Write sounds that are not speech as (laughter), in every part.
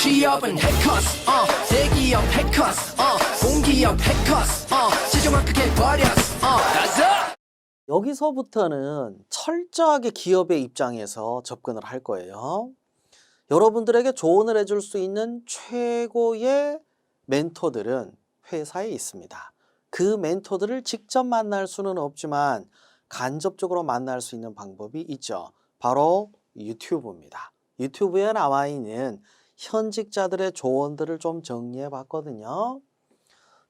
취업은 해커스 어 대기업 해커스 어 공기업 해커스 어 최종을 크게 버렸어 어 가자 여기서부터는 철저하게 기업의 입장에서 접근을 할 거예요. 여러분들에게 조언을 해줄 수 있는 최고의 멘토들은 회사에 있습니다. 그 멘토들을 직접 만날 수는 없지만 간접적으로 만날 수 있는 방법이 있죠. 바로 유튜브입니다. 유튜브에 나와 있는 현직자들의 조언들을 좀 정리해 봤거든요.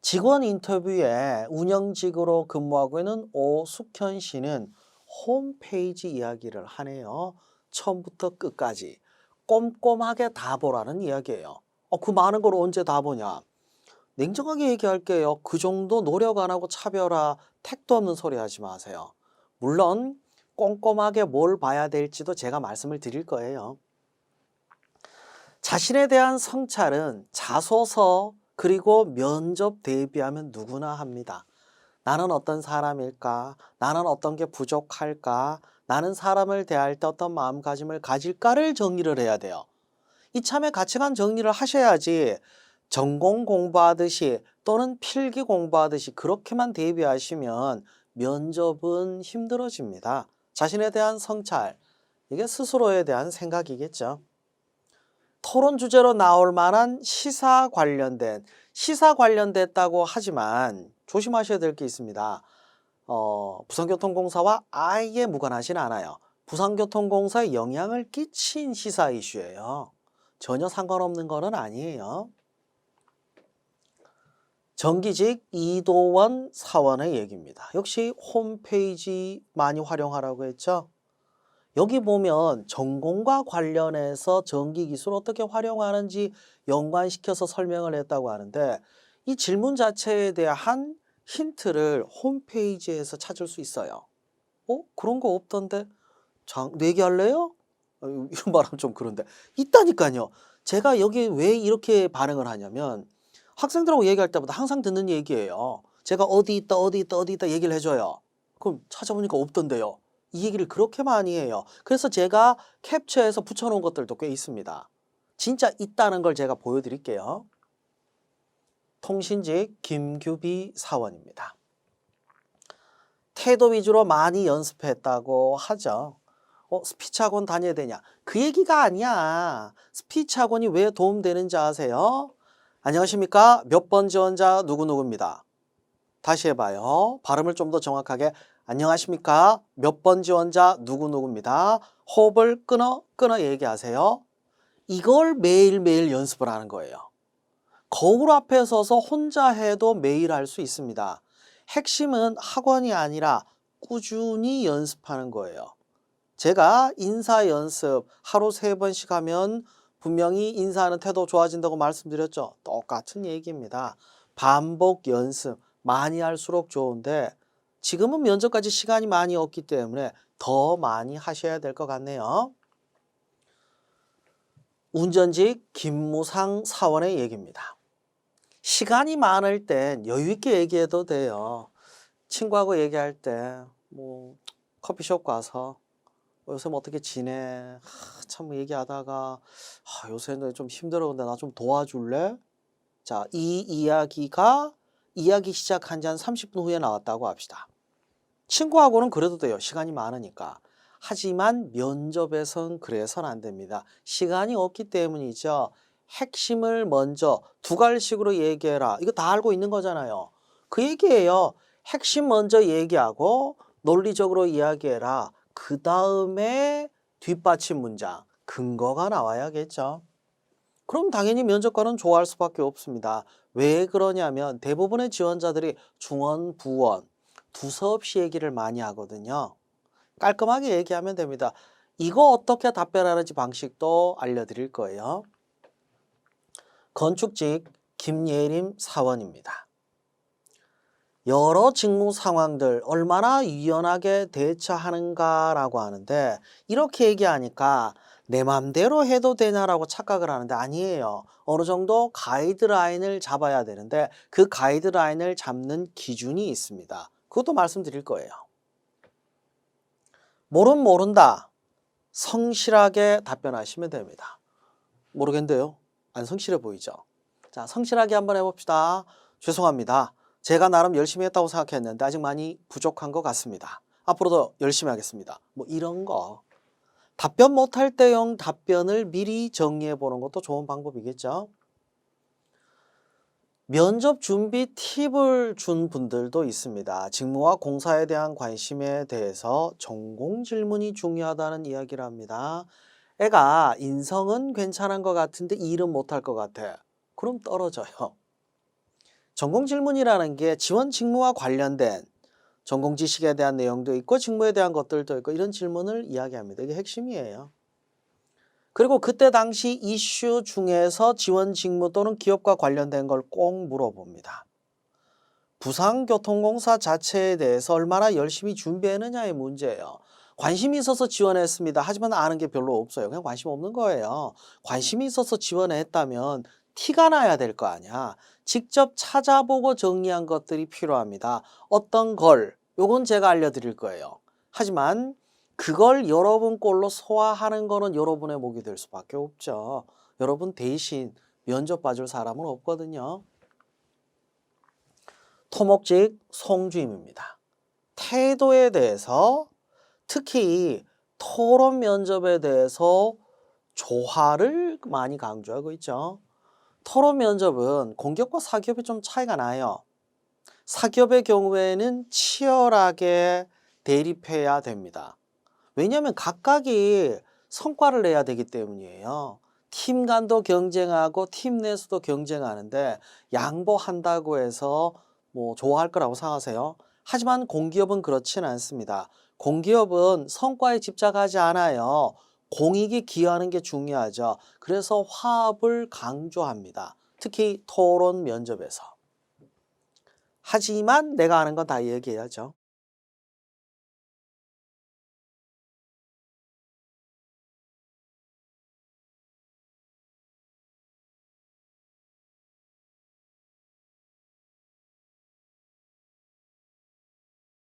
직원 인터뷰에 운영직으로 근무하고 있는 오숙현 씨는 홈페이지 이야기를 하네요. 처음부터 끝까지 꼼꼼하게 다 보라는 이야기예요. 어, 그 많은 걸 언제 다 보냐? 냉정하게 얘기할게요. 그 정도 노력 안 하고 차별화 택도 없는 소리 하지 마세요. 물론 꼼꼼하게 뭘 봐야 될지도 제가 말씀을 드릴 거예요. 자신에 대한 성찰은 자소서 그리고 면접 대비하면 누구나 합니다. 나는 어떤 사람일까? 나는 어떤 게 부족할까? 나는 사람을 대할 때 어떤 마음가짐을 가질까를 정리를 해야 돼요. 이참에 가치관 정리를 하셔야지 전공 공부하듯이 또는 필기 공부하듯이 그렇게만 대비하시면 면접은 힘들어집니다. 자신에 대한 성찰, 이게 스스로에 대한 생각이겠죠. 토론 주제로 나올 만한 시사 관련된 시사 관련됐다고 하지만 조심하셔야 될 게 있습니다. 어, 부산교통공사와 아예 무관하진 않아요. 부산교통공사에 영향을 끼친 시사 이슈예요. 전혀 상관없는 거는 아니에요. 정기직 이도원 사원의 얘기입니다. 역시 홈페이지 많이 활용하라고 했죠. 여기 보면 전공과 관련해서 전기 기술 어떻게 활용하는지 연관시켜서 설명을 했다고 하는데 이 질문 자체에 대한 힌트를 홈페이지에서 찾을 수 있어요. 어? 그런 거 없던데? 장, 내기할래요? 어, (laughs) 이런 말하면 좀 그런데. 있다니까요. 제가 여기 왜 이렇게 반응을 하냐면 학생들하고 얘기할 때마다 항상 듣는 얘기예요. 제가 어디 있다, 어디 있다, 어디 있다 얘기를 해줘요. 그럼 찾아보니까 없던데요. 이 얘기를 그렇게 많이 해요. 그래서 제가 캡처해서 붙여놓은 것들도 꽤 있습니다. 진짜 있다는 걸 제가 보여드릴게요. 통신직 김규비 사원입니다. 태도 위주로 많이 연습했다고 하죠. 어, 스피치 학원 다녀야 되냐? 그 얘기가 아니야. 스피치 학원이 왜 도움되는지 아세요? 안녕하십니까? 몇 번 지원자 누구누구입니다. 다시 해봐요. 발음을 좀 더 정확하게. 안녕하십니까? 몇 번 지원자 누구누구입니다. 호흡을 끊어, 끊어 얘기하세요. 이걸 매일매일 연습을 하는 거예요. 거울 앞에 서서 혼자 해도 매일 할 수 있습니다. 핵심은 학원이 아니라 꾸준히 연습하는 거예요. 제가 인사 연습 하루 세 번씩 하면 분명히 인사하는 태도 좋아진다고 말씀드렸죠. 똑같은 얘기입니다. 반복 연습 많이 할수록 좋은데 지금은 면접까지 시간이 많이 없기 때문에 더 많이 하셔야 될 것 같네요. 운전직 김무상 사원의 얘기입니다. 시간이 많을 땐 여유 있게 얘기해도 돼요. 친구하고 얘기할 때 뭐 커피숍 가서 어, 요새 뭐 어떻게 지내? 하, 참 얘기하다가 아, 요새는 좀 힘들어 근데 나 좀 도와줄래? 자, 이 이야기가 이야기 시작한 지 한 30분 후에 나왔다고 합시다. 친구하고는 그래도 돼요. 시간이 많으니까. 하지만 면접에선 그래서는 안 됩니다. 시간이 없기 때문이죠. 핵심을 먼저 두 갈식으로 얘기해라. 이거 다 알고 있는 거잖아요. 그 얘기예요. 핵심 먼저 얘기하고 논리적으로 이야기해라. 그 다음에 뒷받침 문장, 근거가 나와야겠죠. 그럼 당연히 면접관은 좋아할 수밖에 없습니다. 왜 그러냐면 대부분의 지원자들이 중원, 부원 두서없이 얘기를 많이 하거든요. 깔끔하게 얘기하면 됩니다. 이거 어떻게 답변하는지 방식도 알려드릴 거예요. 건축직 김예림 사원입니다. 여러 직무 상황들 얼마나 유연하게 대처하는가라고 하는데 이렇게 얘기하니까 내 맘대로 해도 되냐라고 착각을 하는데 아니에요. 어느 정도 가이드라인을 잡아야 되는데 그 가이드라인을 잡는 기준이 있습니다. 그것도 말씀드릴 거예요. 모른 모른다. 성실하게 답변하시면 됩니다. 모르겠는데요. 안 성실해 보이죠? 자, 성실하게 한번 해봅시다. 죄송합니다. 제가 나름 열심히 했다고 생각했는데 아직 많이 부족한 것 같습니다. 앞으로도 열심히 하겠습니다. 뭐 이런 거. 답변 못할 때용 답변을 미리 정리해 보는 것도 좋은 방법이겠죠. 면접 준비 팁을 준 분들도 있습니다. 직무와 공사에 대한 관심에 대해서 전공 질문이 중요하다는 이야기를 합니다. 애가 인성은 괜찮은 것 같은데 일은 못할 것 같아. 그럼 떨어져요. 전공 질문이라는 게 지원 직무와 관련된 전공 지식에 대한 내용도 있고 직무에 대한 것들도 있고 이런 질문을 이야기합니다. 이게 핵심이에요. 그리고 그때 당시 이슈 중에서 지원 직무 또는 기업과 관련된 걸 꼭 물어봅니다. 부산교통공사 자체에 대해서 얼마나 열심히 준비했느냐의 문제예요. 관심이 있어서 지원했습니다. 하지만 아는 게 별로 없어요. 그냥 관심 없는 거예요. 관심이 있어서 지원했다면 티가 나야 될 거 아니야. 직접 찾아보고 정리한 것들이 필요합니다. 어떤 걸, 요건 제가 알려드릴 거예요. 하지만 그걸 여러분 꼴로 소화하는 거는 여러분의 목이 될 수밖에 없죠. 여러분 대신 면접 봐줄 사람은 없거든요. 토목직 송주임입니다. 태도에 대해서 특히 토론 면접에 대해서 조화를 많이 강조하고 있죠. 토론 면접은 공격과 사기업이 좀 차이가 나요. 사기업의 경우에는 치열하게 대립해야 됩니다. 왜냐하면 각각이 성과를 내야 되기 때문이에요. 팀 간도 경쟁하고 팀 내에서도 경쟁하는데 양보한다고 해서 뭐 좋아할 거라고 생각하세요. 하지만 공기업은 그렇지는 않습니다. 공기업은 성과에 집착하지 않아요. 공익이 기여하는 게 중요하죠. 그래서 화합을 강조합니다. 특히 토론 면접에서. 하지만 내가 아는 건 다 얘기해야죠.